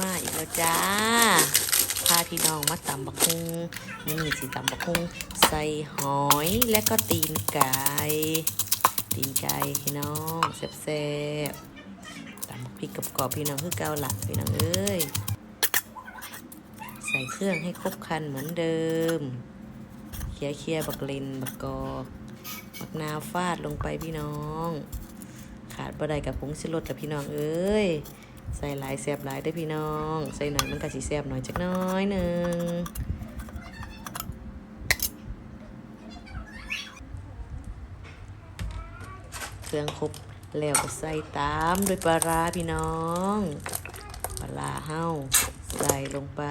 มาอีกแล้วจ้า พาพี่น้องมาตำบักฮุงนี่สิตำบักฮุงใส่หอยและก็ตีนไก่ ตีนไก่พี่น้องแซ่บๆตำบักพริกกับกรอบพี่น้องคือเกาหลักพี่น้องเอ้ย ใส่เครื่องให้ครบคันเหมือนเดิม เคี่ยเคี่ยๆบักเลนบักกอกบักนาวฟาดลงไปพี่น้อง ขาดบ่ได้กับผงชิรสกับพี่น้องเอ้ย ใส่หลายแซบหลายได้พี่น้อง ใส่หน่อยมันก็สิแซบหน่อยจักน้อยหนึ่งเครื่องครบแล้วก็ใส่ตามด้วยปลาร้าพี่น้องปลาร้าเฮาใส่ลงไป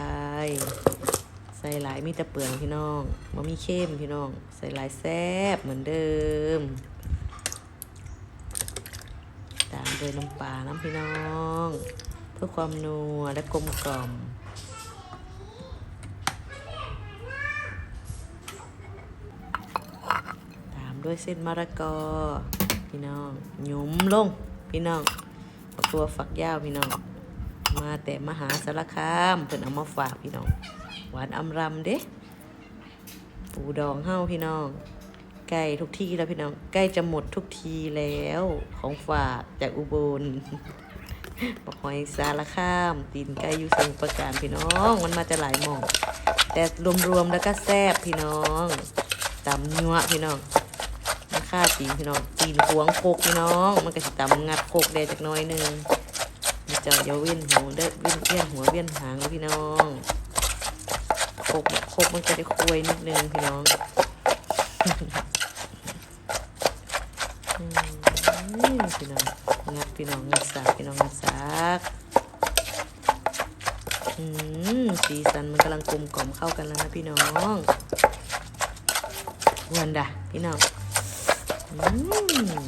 ใส่หลายมีแต่เปลืองพี่น้องมันมีเข้มพี่น้อง ใส่หลายแซบเหมือนเดิม ตามด้วยน้ำปลาน้ำพี่น้อง เพื่อความนัวและกลมกล่อมตามด้วยเส้นมะละกอ พี่น้องหยุมลง พี่น้องฝักตัวฝักยาวพี่น้อง มาแต่มหาสารคามเพิ่นเอามาฝากพี่น้อง หวานอำรำเด้ปูดองเฮ้าพี่น้องใกล้ทุกที่แล้วพี่น้อง ใกล้จะหมดทุกทีแล้วของฝากจากอุบล ปอกหอยสารคามตีนไก่อยูสมุทรปราการพี่น้องมันมาจะหลายหม่อง แต่รวมๆแล้วก็แซ่บพี่น้องตำนัวพี่น้องมาค่าตีนพี่น้องตีนหวงโคกพี่น้อง มันก็สิตำงัดโคกแดจากน้อยหนึงมันจะอย่าเว้นหัวเด้อเว้นเวียนหัวเวียนหางพี่น้องโคกโคกมันจะได้คุยนิดนึงพี่น้อง อืม พี่น้องงัดพี่น้องงัดสากพี่น้องงัดสากอืมสีสันมันกำลังกลมกล่อมเข้ากันแล้วนะพี่น้องวันดะพี่น้องอืม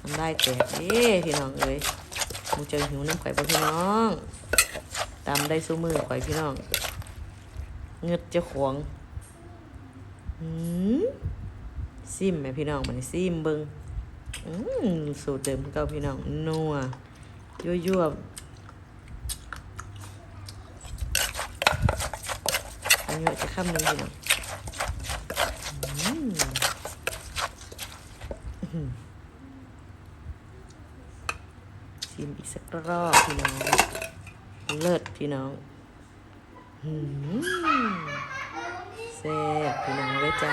ทำได้แตกเด้พี่น้องเอ้ยมึงเจอหิวน้ำไข่อยบ่พี่น้องตามได้สู้มือข่อยพี่น้องเงืดจะขวงอืมซิมแม่พี่น้องมันซิมเบิงอืม สูตรเดิมเก่าพี่น้องนัวยั่วยั่วอันนี้จะข้ามหนึ่งพี่น้องอืมชิมอีกสักรอบพี่น้อง เลิศพี่น้องอืมแซ่บพี่น้องเลยจ้า